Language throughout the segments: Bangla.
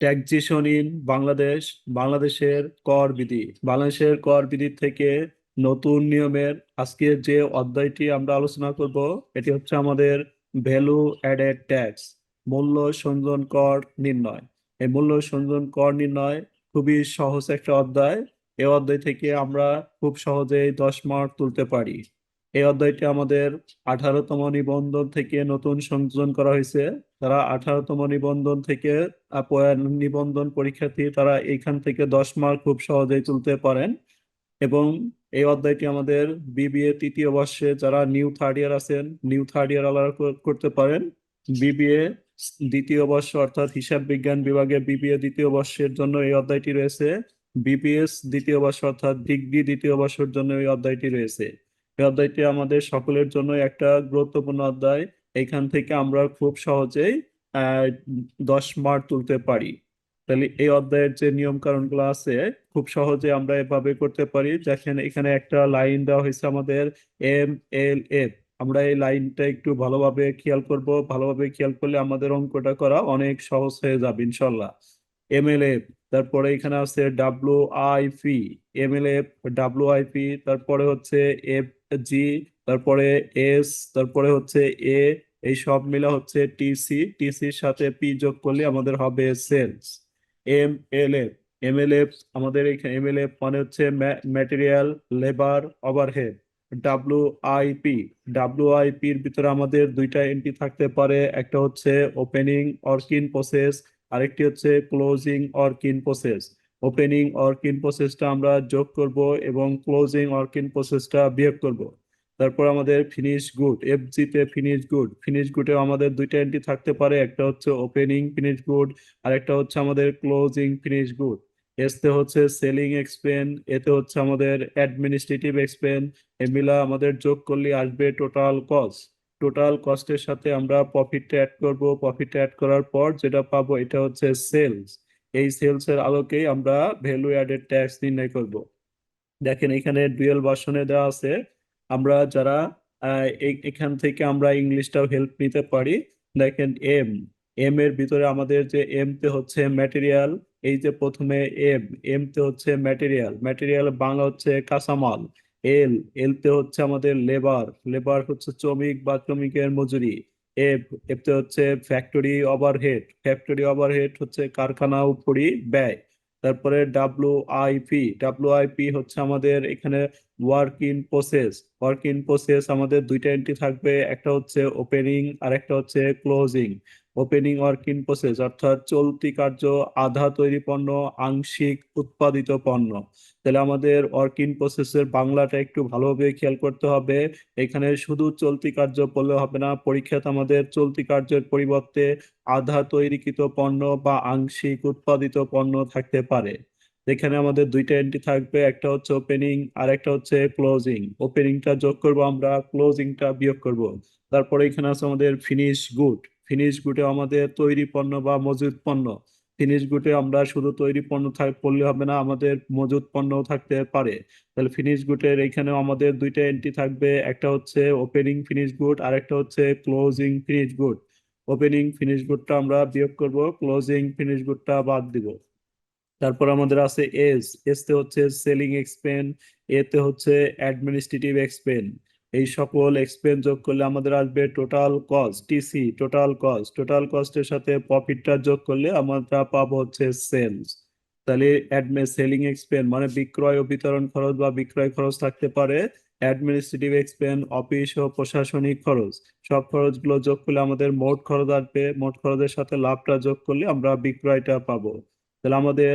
ট্যাক্সেশন ইন বাংলাদেশ বাংলাদেশের কর বিধি বাংলাদেশের কর বিধি থেকে নতুন নিয়মের আজকে যে অধ্যায়টি আমরা আলোচনা করব এটি হচ্ছে আমাদের ভ্যালু অ্যাডেড ট্যাক্স মূল্য সংযোজন কর নির্ণয় এই মূল্য সংযোজন কর নির্ণয় খুবই সহজ একটা অধ্যায় এই অধ্যায় থেকে আমরা খুব সহজেই দশ মার্ক তুলতে পারি এই অধ্যায়টি আমাদের আঠারোতম নিবন্ধন থেকে নতুন সংযোজন করা হয়েছে। তারা আঠারোতম নিবন্ধন থেকে নিবন্ধন পরীক্ষার্থী, তারা এইখান থেকে দশ মার্ক খুব সহজেই তুলতে পারেন। এবং এই অধ্যায়টি আমাদের বিবিএ তৃতীয় বর্ষে যারা নিউ থার্ড ইয়ার আছেন, নিউ থার্ড ইয়ার আলাদা করতে পারেন। বিবিএ দ্বিতীয় বর্ষ অর্থাৎ হিসাব বিজ্ঞান বিভাগে বিবিএ দ্বিতীয় বর্ষের জন্য এই অধ্যায়টি রয়েছে। বিপিএস দ্বিতীয় বর্ষ অর্থাৎ ডিগ্রি দ্বিতীয় বর্ষের জন্য এই অধ্যায়টি রয়েছে। এই অধ্যায়টি আমাদের সকলের জন্য একটা গুরুত্বপূর্ণ অধ্যায়। এখান থেকে আমরা খুব সহজেই দশ মার্ক তুলতে পারি। তাহলে এই অধ্যায়ের যে নিয়ম কানুনগুলো আছে, খুব সহজে আমরা এভাবে করতে পারি। দেখেন, এখানে একটা লাইন দেওয়া হয়েছে আমাদের, এম, এল, এফ। আমরা এই লাইনটা একটু ভালোভাবে খেয়াল করব। ভালোভাবে খেয়াল করলে আমাদের অঙ্কটা করা অনেক সহজ হয়ে যাবে ইনশাল্লাহ এম, এল, এফ। তারপরে এখানে আছে W I, P. M, L, F W I, P. তারপরে হচ্ছে এফ জি তারপরে এস তারপরে হচ্ছে এ এই সব মিলে হচ্ছে টিসি টিসির সাথে পি যোগ করলে আমাদের হবে sales M L F M L F আমাদের এখানে এম এল এফ মানে হচ্ছে material labour overhead W IP W আইপির ভিতরে আমাদের দুইটা এন্ট্রি থাকতে পারে, একটা হচ্ছে ওপেনিং অর্কিন প্রসেস আরেকটি হচ্ছে closing work in process opening work in প্রসেসটা আমরা যোগ করব এবং ক্লোজিং অর্কিন প্রসেসটা বিয়োগ করব। তারপর আমাদের ফিনিশ গুড এফ জিতে ফিনিশ গুড ফিনিশ গুডে আমাদের দুইটা এন্ট্রি থাকতে পারে, একটা হচ্ছে ওপেনিং ফিনিশ গুড আর একটা হচ্ছে আমাদের ক্লোজিং ফিনিশ গুড এসতে হচ্ছে সেলিং এক্সপেন এতে হচ্ছে আমাদের অ্যাডমিনিস্ট্রেটিভ এক্সপেন এগুলা আমাদের যোগ করলে আসবে টোটাল কস্ট টোটাল কস্টের সাথে আমরা প্রফিটটা অ্যাড করব প্রফিটটা অ্যাড করার পর যেটা পাবো এটা হচ্ছে সেলস এই সেলস এর আলোকেই আমরা ভ্যালু অ্যাডেড ট্যাক্স নির্ণয় করব। দেখেন এখানে ডুয়েল ভার্সনে দেওয়া আছে, আমরা যারা এখান থেকে আমরা ইংলিশটাও হেল্প নিতে পারি। দেখেন এম এম এর ভিতরে আমাদের যে এম তে হচ্ছে ম্যাটেরিয়াল এই যে প্রথমে এম এম তে হচ্ছে ম্যাটেরিয়াল ম্যাটেরিয়াল বাংলা হচ্ছে কাঁচামাল এল এল তে হচ্ছে আমাদের লেবার লেবার হচ্ছে শ্রমিক বা শ্রমিকের মজুরি। এফ এফ তে হচ্ছে ফ্যাক্টরি ওভারহেড ফ্যাক্টরি ওভারহেড হচ্ছে কারখানা উপরি ব্যয়। তারপরে ডাব্লু আইপি ডাব্লু আইপি হচ্ছে আমাদের এখানে work in process work in process আমাদের দুইটা এন্ট্রি থাকবে, একটা হচ্ছে ওপেনিং আর একটা হচ্ছে closing opening work in process অর্থাৎ চলতি কার্য, আধা তৈরি পণ্য, আংশিক উৎপাদিত পণ্য। তাহলে আমাদের ওয়ার্ক ইন প্রসেসের বাংলাটা একটু ভালোভাবে খেয়াল করতে হবে। এখানে শুধু চলতি কার্য বললে হবে না পরীক্ষাতে আমাদের চলতি কার্যের পরিবর্তে আধা তৈরিকৃত পণ্য বা আংশিক উৎপাদিত পণ্য থাকতে পারে। এখানে আমাদের দুইটা এন্ট্রি থাকবে, একটা হচ্ছে ওপেনিং আর একটা হচ্ছে ক্লোজিং ওপেনিংটা যোগ করব আমরা ক্লোজিংটা বিয়োগ করব। তারপরে এখানে আছে আমাদের ফিনিশ গুড ফিনিশ গুডে আমাদের তৈরি পণ্য বা মজুদ পণ্য। ফিনিশ গুটে আমরা শুধু তৈরি পণ্য পড়লে হবে না, আমাদের মজুদ পণ্যও থাকতে পারে। তাহলে ফিনিশ গুটের এখানেও আমাদের দুইটা এন্ট্রি থাকবে, একটা হচ্ছে ওপেনিং ফিনিশ গুড আর একটা হচ্ছে closing finish good opening finish গুডটা আমরা বিয়োগ করব ক্লোজিং ফিনিশ গুডটা বাদ দিব। তারপর আমাদের আছে এস এস তে হচ্ছে সেলিং এক্সপেন এতে হচ্ছে অ্যাডমিনিস্ট্রেটিভ এক্সপেন এই সকল এক্সপেন যোগ করলে আমাদের আসবে total cost TC total cost total কস্টের সাথে প্রফিটটা যোগ করলে আমরা পাবো হচ্ছে সেলস তাহলে অ্যাডমি সেলিং এক্সপেন মানে বিক্রয় ও বিতরণ খরচ বা বিক্রয় খরচ থাকতে পারে অ্যাডমিনিস্ট্রেটিভ এক্সপেন অফিস ও প্রশাসনিক খরচ। সব খরচগুলো যোগ করলে আমাদের মোট খরচ আসবে, মোট খরচের সাথে লাভটা যোগ করলে আমরা বিক্রয়টা পাবো। তাহলে আমাদের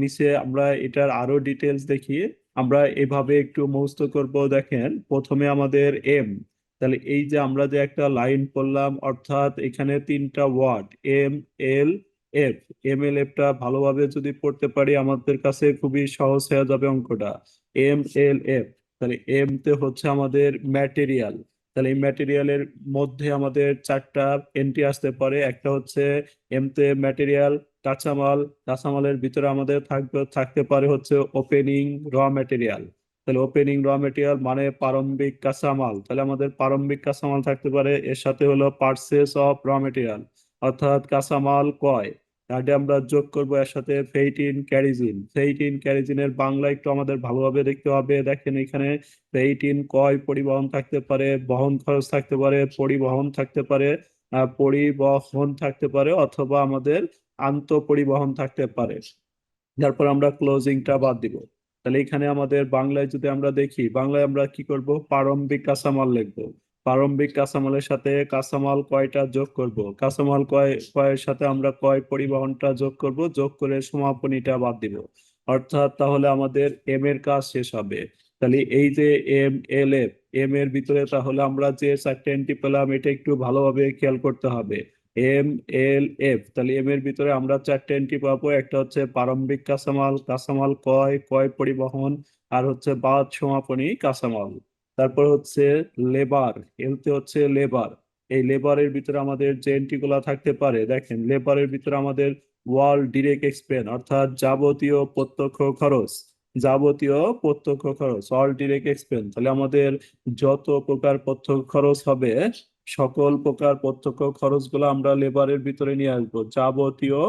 নিচে আমরা এটার আরও ডিটেলস দেখি আমরা এভাবে একটু মুখস্থ করব। দেখেন, প্রথমে আমাদের এম তাহলে এই যে আমরা যে একটা লাইন পড়লাম, অর্থাৎ এখানে তিনটা word M L F M L এফটা ভালোভাবে যদি পড়তে পারি, আমাদের কাছে খুবই সহজ হয়ে যাবে অঙ্কটা। এম এল এফ তাহলে এম তে হচ্ছে আমাদের ম্যাটেরিয়াল তাহলে এই ম্যাটেরিয়ালের মধ্যে আমাদের চারটা এন্ট্রি আসতে পারে। একটা হচ্ছে এম তে ম্যাটেরিয়াল কাঁচামাল, কাঁচামালের ভিতরে আমাদের থাকবে, থাকতে পারে হচ্ছে ওপেনিং র ম্যাটেরিয়াল তাহলে ওপেনিং র ম্যাটেরিয়াল মানে প্রারম্ভিক কাঁচামাল। তাহলে আমাদের প্রারম্ভিক কাঁচামাল থাকতে পারে, এর সাথে হলো পার্সেস অফ র ম্যাটেরিয়াল অর্থাৎ কাঁচামাল কয়? তাহলে আমরা যোগ করব এর সাথে ফেইটিন ক্যারিজিন ফেইটিন ক্যারিজিনের বাংলা একটু আমাদের ভালোভাবে দেখতে হবে। দেখেন এখানে ফেইটিন কয় পরিবহন থাকতে পারে? বহন খরচ থাকতে পারে, পরিবহন থাকতে পারে পরিবহন থাকতে পারে, অথবা আমাদের আন্ত পরিবহন থাকতে পারে। তারপর আমরা ক্লোজিংটা বাদ দিব। তাহলে এখানে আমাদের বাংলায় যদি আমরা দেখি, বাংলায় আমরা কি করব? প্রারম্ভিক কাঁচামাল লিখব। প্রারম্ভিক কাঁচামালের সাথে কাঁচামাল কয়টা যোগ করব? কাঁচামাল কয়, কয়ের সাথে আমরা কয় পরিবহনটা যোগ করব? যোগ করে সমাপনীটা বাদ দিব। অর্থাৎ তাহলে আমাদের এম এর কাজ শেষ হবে। তাহলে এই যে এম এল এফ এম এর ভিতরে তাহলে আমরা যে চারটে এন্ট্রি পেলাম, এটা একটু ভালোভাবে খেয়াল করতে হবে। M, L, F. তাহলে এম এর ভিতরে আমরা চারটে এন্ট্রি পাবো। একটা হচ্ছে প্রারম্ভিক কাঁচামাল কাঁচামাল কয় কয় পরিবহন, আর হচ্ছে বাদ সমাপনী কাঁচামাল। তারপর হচ্ছে লেবার এলতে হচ্ছে লেবার। এই লেবারের ভিতরে আমাদের যে এন্ট্রি গুলা থাকতে পারে, দেখেন লেবারের ভিতরে আমাদের ওয়াল ডিরেক্ট এক্সপেন্স অর্থাৎ যাবতীয় প্রত্যক্ষ খরচ, যাবতীয় প্রত্যক্ষ খরচ অল ডিরেক্ট এক্সপেন্স তাহলে আমাদের যত প্রকার প্রত্যক্ষ খরচ হবে সকল প্রকার প্রত্যক্ষ খরচগুলো আমরা লেবারের ভিতরে নিয়ে আসব। যাবতীয়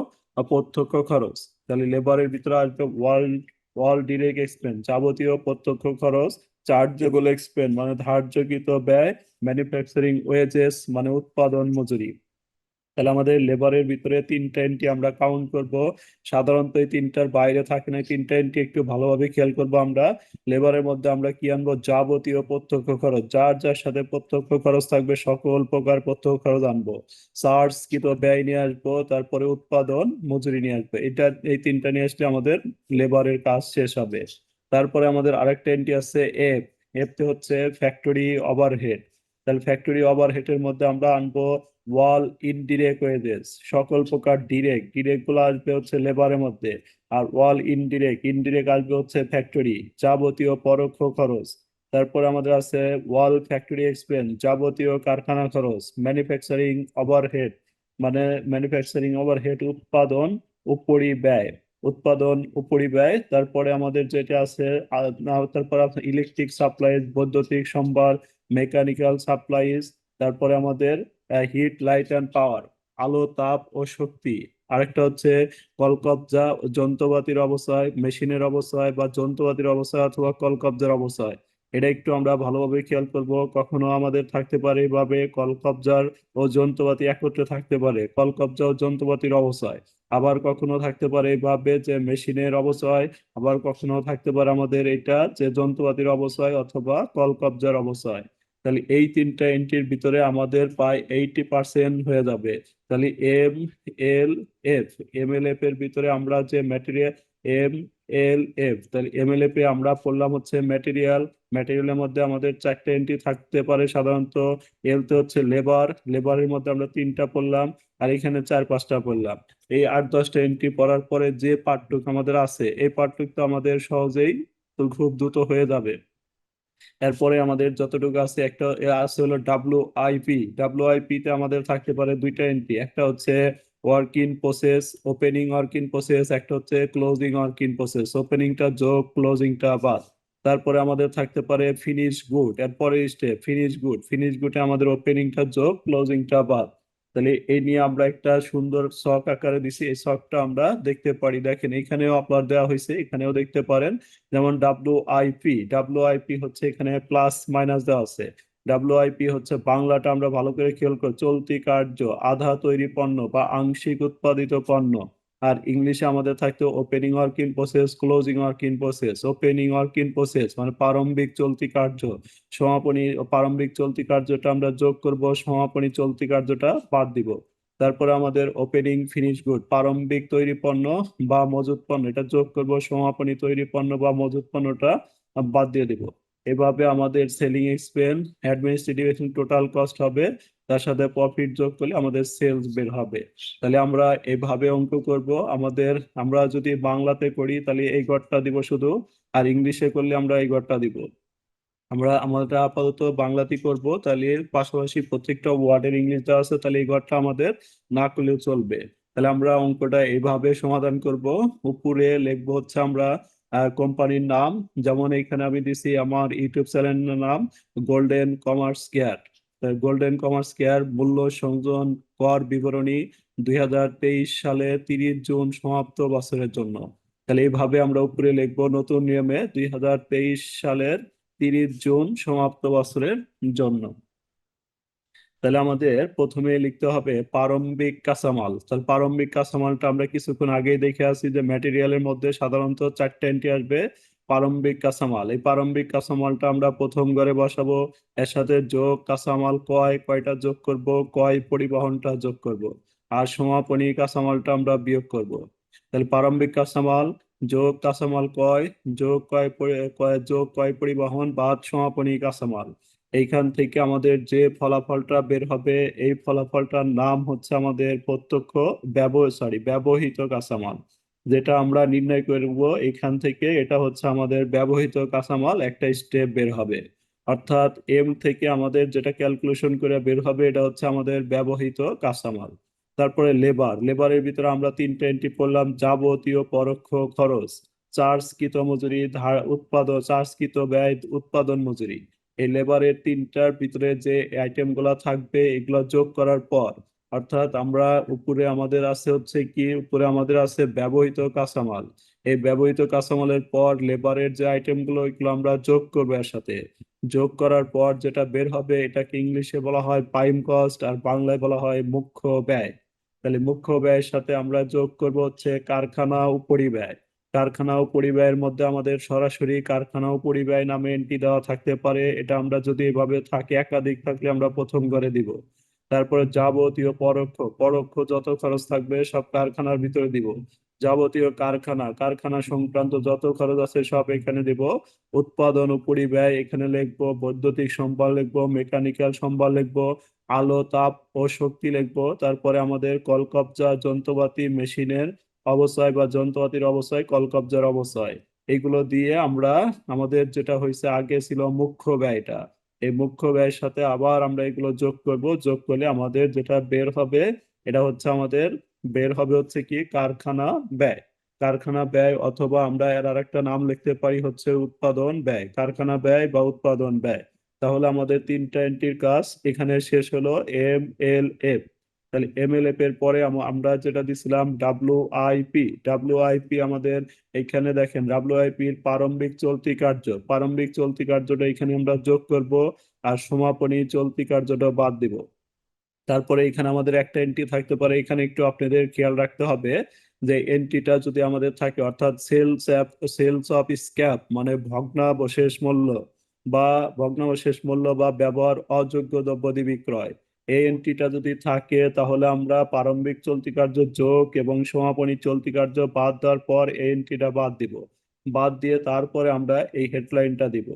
প্রত্যক্ষ খরচ। তাহলে লেবারের ভিতরে আসবে ওয়ার্ল্ড ওয়ার্ল্ড ডিরেক্ট এক্সপেন্স যাবতীয় প্রত্যক্ষ খরচ চার্জেবল এক্সপেন্স মানে ধার্যকৃত ব্যয় ম্যানুফ্যাকচারিং ওয়েজেস মানে উৎপাদন মজুরি। তাহলে আমাদের লেবারের ভিতরে তিনটা এন্ট্রি আমরা কাউন্ট করব। সাধারণত এই তিনটার বাইরে থাকে না তিনটা এন্ট্রি একটু ভালোভাবে খেয়াল করব আমরা। লেবারের মধ্যে আমরা কি আনব? যাবতীয় প্রত্যক্ষ খরচ, যার যার সাথে প্রত্যক্ষ খরচ থাকবে, সকল প্রকার প্রত্যক্ষ খরচ আনব। চার্জ কৃত ব্যয় নিয়ে আসব, তারপরে উৎপাদন, মজুরি নিয়ে আসব। এটা, এই তিনটা নিয়ে আসলে আমাদের লেবারের কাজ শেষ হবে। তারপরে আমাদের আরেকটা এন্ট্রি আছে এফ এফতে হচ্ছে ফ্যাক্টরি ওভারহেড তাহলে ফ্যাক্টরি ওভারহেডের মধ্যে আমরা আনব ওয়াল ইনডিরেক্ট ওয়েজেস সকল প্রকার ডিরেক্ট ডিরেক্টগুলো আসবে হচ্ছে লেবারের মধ্যে আর ওয়াল ইনডিরেক্ট ইনডিরেক্ট আসবে হচ্ছে ফ্যাক্টরি, যাবতীয় পরোক্ষ খরচ। তারপর আমাদের আছে ওয়াল ফ্যাক্টরি এক্সপেন্স যাবতীয় কারখানা খরচ ম্যানুফ্যাকচারিং ওভারহেড মানে ম্যানুফ্যাকচারিং ওভারহেড উৎপাদন উপরি ব্যয়, উৎপাদন উপরি ব্যয়। তারপরে আমাদের যেটা আছে তারপর ইলেকট্রিক সাপ্লাইজ বৈদ্যুতিক সম্ভার মেকানিক্যাল সাপ্লাইজ তারপরে আমাদের হিট লাইট অ্যান্ড পাওয়ার আলো, তাপ ও শক্তি। আরেকটা হচ্ছে কলকবজা, যন্ত্রপাতির অবস্থায়, মেশিনের অবস্থায় বা যন্ত্রপাতির অবস্থায় অথবা কলকবজার অবস্থায়। এটা একটু আমরা ভালোভাবে খেয়াল করব, কখনো আমাদের থাকতে পারে এভাবে কলকবজার ও যন্ত্রপাতি একত্রে থাকতে পারে, কলকবজা ও যন্ত্রপাতির অবস্থায়। আবার কখনো থাকতে পারে এভাবে যে মেশিনের অবস্থায়, আবার কখনো থাকতে পারে আমাদের এটা যে যন্ত্রপাতির অবস্থায় অথবা কলকবজার অবস্থায়। তাহলে এই তিনটা এন্ট্রির ভিতরে আমাদের প্রায় এইটি পার্সেন্ট হয়ে যাবে। তাহলে M L F M L F এর ভিতরে আমরা যে ম্যাটেরিয়াল এম এল এফ তাহলে এম এল এফ এ আমরা পড়লাম হচ্ছে ম্যাটেরিয়াল ম্যাটেরিয়ালের মধ্যে আমাদের চারটে এন্ট্রি থাকতে পারে, সাধারণত এল তে হচ্ছে লেবার লেবারের মধ্যে আমরা তিনটা পড়লাম, আর এখানে চার, পাঁচটা পড়লাম। এই আট, দশটা এন্ট্রি পড়ার পরে যে পার্টটুকু আমাদের আছে, এই পার্টটুকু তো আমাদের সহজেই খুব দ্রুত হয়ে যাবে। এরপরে আমাদের যতটুকু আছে, একটা আছে হলো ডাব্লিউ আইপি ডাব্লিউ আইপি তে আমাদের থাকতে পারে দুইটা এন্ট্রি একটা হচ্ছে work in process opening work in process একটা হচ্ছে ক্লোজিং ওয়ার্ক ইন প্রসেস ওপেনিংটা যোগ ক্লোজিংটা বাদ। তারপরে আমাদের থাকতে পারে ফিনিশ গুড এরপরে স্টেপ ফিনিশ গুড ফিনিশ গুডে আমাদের ওপেনিংটা যোগ ক্লোজিংটা বাদ। তাহলে এই নিয়ে আমরা একটা সুন্দর শখ আকারে দিছি। এই শখটা আমরা দেখতে পারি। দেখেন, এখানেও আপনার দেওয়া হয়েছে, এখানেও দেখতে পারেন। যেমন ডাব্লিউ আইপি ডাব্লিউ আইপি হচ্ছে এখানে প্লাস মাইনাস দেওয়া আছে। ডাব্লিউ আইপি হচ্ছে বাংলাটা আমরা ভালো করে খেয়াল করি চলতি কার্য, আধা তৈরি পণ্য বা আংশিক উৎপাদিত পণ্য। আর ইংলিশে আমাদের থাকতো opening work in process closing work in process opening work in process মানে প্রারম্ভিক চলতি কার্য। সমাপনী, প্রারম্ভিক চলতি কার্যটা আমরা যোগ করব, সমাপনী চলতি কার্যটা বাদ দিব। তারপরে আমাদের ওপেনিং ফিনিশ গুড প্রারম্ভিক তৈরি পণ্য বা মজুত পণ্য, এটা যোগ করব, সমাপনী তৈরি পণ্য বা মজুত পণ্যটা বাদ দিয়ে দিব। এভাবে আমাদের selling expense administrative total cost হবে। তার সাথে প্রফিট যোগ করলে আমাদের সেলস বের হবে। তাহলে আমরা এভাবে অঙ্ক করব। আমাদের, আমরা যদি বাংলাতে করি, তাহলে এই গড়টা দিব শুধু, আর ইংলিশে করলে আমরা এই গড়টা দিব। আমরা আমরা আপাতত বাংলাতেই করব। তাহলে পাশাপাশি প্রত্যেকটা ওয়ার্ডের ইংলিশ দেওয়া আছে, তাহলে এই ঘরটা আমাদের না করলেও চলবে। তাহলে আমরা অঙ্কটা এইভাবে সমাধান করব। উপরে লিখব হচ্ছে আমরা কোম্পানির নাম, যেমন এখানে আমি দিছি আমার ইউটিউব চ্যানেলের নাম Golden Commerce Care Golden Commerce Care মূল্য সংযোজন কর বিবরণী দুই হাজার তেইশ সালে তিরিশ জুন সমাপ্ত বছরের জন্য। তাহলে এইভাবে আমরা উপরে লিখব নতুন নিয়মে দুই হাজার তেইশ সালের তিরিশ জুন সমাপ্ত বছরের জন্য। তাহলে আমাদের প্রথমে লিখতে হবে প্রারম্ভিক কাঁচামাল। তাহলে প্রারম্ভিক কাঁচামালটা আমরা কিছুক্ষণ আগেই দেখে আসি যে ম্যাটেরিয়ালের মধ্যে সাধারণত চারটে এন্ট্রি আসবে প্রারম্ভিক কাঁচামাল। এই প্রারম্ভিক কাঁচামালটা আমরা প্রথম ঘরে বসাবো, এর সাথে যোগ কাঁচামাল কয়, কয়টা যোগ করব, কয় পরিবহনটা যোগ করব, আর সমাপনী কাঁচামালটা আমরা বিয়োগ করব। তাহলে প্রারম্ভিক কাঁচামাল, যোগ কাঁচামাল কয়, যোগ কয় কয়, যোগ কয় পরিবহন, বাদ সমাপনী কাঁচামাল। এইখান থেকে আমাদের যে ফলাফলটা বের হবে, এই ফলাফলটার নাম হচ্ছে আমাদের প্রত্যক্ষ ব্যব সরি ব্যবহৃত কাঁচামাল। যেটা আমরা নির্ণয় করব এখান থেকে, এটা হচ্ছে আমাদের ব্যবহৃত কাঁচামাল, একটা স্টেপ বের হবে। অর্থাৎ এম থেকে আমাদের যেটা ক্যালকুলেশন করে বের হবে, এটা হচ্ছে আমাদের ব্যবহৃত কাঁচামাল। তারপরে লেবার লেবারের ভিতরে আমরা তিনটে এন্ট্রি করলাম যাবতীয় পরোক্ষ খরচ, চার্জকৃত মজুরি, ধার উৎপাদন চার্জকৃত ব্যয়, উৎপাদন মজুরি। এই লেবারের তিনটার ভিতরে যে আইটেমগুলা থাকবে, এগুলা যোগ করার পর, অর্থাৎ আমরা উপরে আমাদের আছে হচ্ছে কি, উপরে আমাদের আছে ব্যবহৃত কাঁচামাল। এই ব্যবহৃত কাঁচামালের পর লেবারের যে আইটেমগুলো এগুলো আমরা যোগ করব এর সাথে যোগ করার পর যেটা বের হবে, এটাকে ইংলিশে বলা হয় প্রাইম কস্ট আর বাংলায় বলা হয় মুখ্য ব্যয়। তাহলে মুখ্য ব্যয়ের সাথে আমরা যোগ করব হচ্ছে কারখানা ও পরিব্যয় কারখানা ও পরিব্যয়ের মধ্যে আমাদের সরাসরি কারখানা ও পরিব্যয় নামে এন্ট্রি দেওয়া থাকতে পারে। এটা আমরা যদি এভাবে থাকে, একাধিক থাকলে আমরা প্রথম করে দিব। তারপরে যাবতীয় পরোক্ষ পরোক্ষ যত খরচ থাকবে সব কারখানার ভিতরে দিব। যাবতীয় কারখানা কারখানা সংক্রান্ত যত খরচ আছে সব এখানে দিব। উৎপাদন ও পরিব্যয় এখানে লিখব, বৈদ্যুতিক সম্পদ লিখব, মেকানিক্যাল সম্পদ লিখব, আলো, তাপ ও শক্তি লিখব। তারপরে আমাদের কলকবজা, যন্ত্রপাতি, মেশিনের অবস্থায় বা যন্ত্রপাতির অবস্থায়, কলকবজার অবস্থায়। এগুলো দিয়ে আমরা, আমাদের যেটা হয়েছে আগে ছিল মুখ্য ব্যয়টা। এই মুখ্য ব্যয়ের সাথে আবার আমরা এগুলো যোগ করব। যোগ করলে আমাদের যেটা বের হবে, এটা হচ্ছে আমাদের, বের হবে হচ্ছে কি? কারখানা ব্যয়। কারখানা ব্যয় অথবা আমরা এর আর একটা নাম লিখতে পারি হচ্ছে উৎপাদন ব্যয়। কারখানা ব্যয় বা উৎপাদন ব্যয়। তাহলে আমাদের তিনটা এন্ট্রির কাজ এখানে শেষ হলো এম এল এফ তাহলে এম এল এফ এর পরে আমরা যেটা দিছিলাম ডাব্লিউ আইপি ডাব্লিউ আইপি আমাদের এখানে দেখেন ডাব্লিউ আইপি এর প্রারম্ভিক চলতি কার্য, প্রারম্ভিক চলতি কার্যটা এখানে আমরা যোগ করব আর সমাপনী চলতি কার্যটা বাদ দিব। তারপরে এখানে আমাদের একটা এন্ট্রি থাকতে পারে, এখানে একটু আপনাদের খেয়াল রাখতে হবে যে এন্ট্রিটা যদি আমাদের থাকে, অর্থাৎ sales of sales of scrap মানে ভগ্নাবশেষ মূল্য বা ভগ্নাবশেষ মূল্য বা ব্যবহার অযোগ্য দ্রব্যাদি বিক্রয়। এই এন্ট্রিটা যদি থাকে, তাহলে আমরা প্রারম্ভিক চলতি কার্য যোগ এবং সমাপনী চলতি কার্য বাদ দেওয়ার পর এই এন্ট্রিটা বাদ দিব। বাদ দিয়ে তারপরে আমরা এই হেডলাইনটা দিব,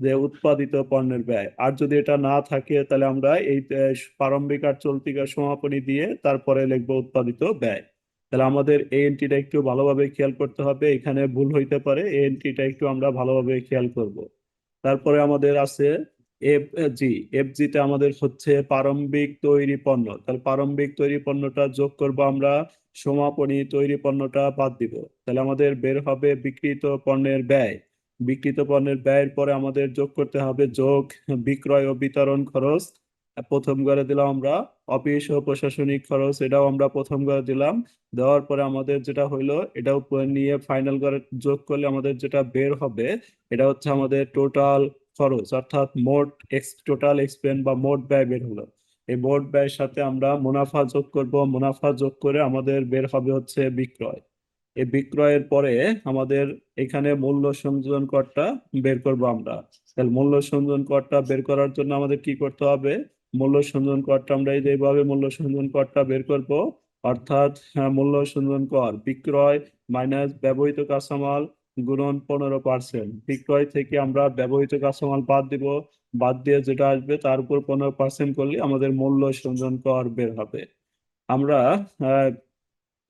যে উৎপাদিত পণ্যের ব্যয়। আর যদি এটা না থাকে, তাহলে আমরা এই প্রারম্ভিক আর চলতি সমাপনী দিয়ে তারপরে লিখব উৎপাদিত ব্যয়। তাহলে আমাদের এই এন্ট্রিটা একটু ভালোভাবে খেয়াল করতে হবে, এখানে ভুল হইতে পারে। এই এন্ট্রিটা একটু আমরা ভালোভাবে খেয়াল করব। তারপরে আমাদের আছে এফ জি এফ তে আমাদের হচ্ছে প্রারম্ভিক তৈরি পণ্য। তাহলে প্রারম্ভিক তৈরি পণ্যটা যোগ করব আমরা, সমাপনী তৈরি পণ্যটা বাদ দিব। তাহলে আমাদের বের হবে বিক্রিত পণ্যের ব্যয়। বিক্রিত পণ্যের ব্যয়ের পরে আমাদের যোগ করতে হবে যোগ, বিক্রয় ও বিতরণ খরচ। প্রথম করে দিলাম আমরা অফিস ও প্রশাসনিক খরচ, এটাও আমরা প্রথম করে দিলাম। দেওয়ার পরে আমাদের যেটা হইল এটা উপরে নিয়ে ফাইনাল করে যোগ করলে আমাদের যেটা বের হবে, এটা হচ্ছে আমাদের টোটাল খরচ অর্থাৎ মোট এক্স টোটাল এক্সপেন্স বা মোট ব্যয় বের হলো। এই মোট ব্যয়ের সাথে আমরা মুনাফা যোগ করব মুনাফা যোগ করে আমাদের বের হবে হচ্ছে বিক্রয়। এই বিক্রয়ের পরে আমাদের এখানে মূল্য সংযোজন করটা বের করব আমরা। তাহলে মূল্য সংযোজন করটা বের করার জন্য আমাদের কি করতে হবে? মূল্য সংযোজন করটা আমরা এইভাবে মূল্য সংযোজন করটা বের করব অর্থাৎ আহ, মূল্য সংযোজন কর বিক্রয় মাইনাস ব্যবহৃত কাঁচামাল গুণন পনেরো পার্সেন্ট বিক্রয় থেকে আমরা ব্যবহৃত কাঁচামাল বাদ দিব, বাদ দিয়ে যেটা আসবে তার উপর পনেরো পার্সেন্ট করলে আমাদের মূল্য সঞ্জন কর বের হবে। আমরা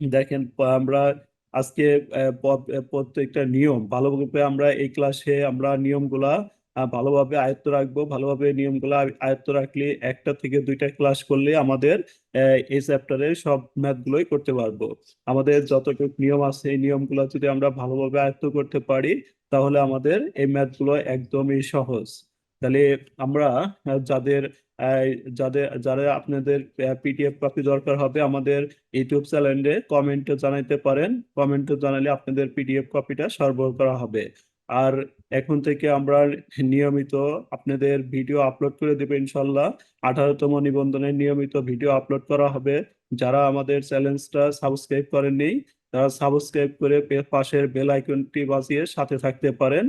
দেখেন, আমরা আজকে প্রত্যেকটা নিয়ম, ভালোভাবে আমরা এই ক্লাসে আমরা নিয়মগুলা ভালোভাবে আয়ত্ত রাখব, ভালোভাবে নিয়মগুলা আয়- আয়ত্ত রাখলে একটা থেকে দুইটা ক্লাস করলে আমাদের এই চ্যাপ্টারের সব ম্যাথ গুলোই করতে পারব। আমাদের যতটুকু নিয়ম আছে, এই নিয়মগুলো যদি আমরা ভালোভাবে আয়ত্ত করতে পারি, তাহলে আমাদের এই ম্যাথগুলো একদমই সহজ। তাহলে আমরা যাদের যাদের, যারা আপনাদের পিডিএফ কপি দরকার হবে, আমাদের ইউটিউব চ্যানেলে কমেন্টে জানাইতে পারেন। কমেন্টে জানালে আপনাদের পিডিএফ কপিটা সরবরাহ করা হবে। আর এখন থেকে আমরা নিয়মিত আপনাদের ভিডিও আপলোড করে দেবো ইনশাল্লাহ। আঠারোতম নিবন্ধনের নিয়মিত ভিডিও আপলোড করা হবে। যারা আমাদের চ্যানেলটা সাবস্ক্রাইব করেননি, তারা সাবস্ক্রাইব করে পাশের বেল আইকনটি বাজিয়ে সাথে থাকতে পারেন।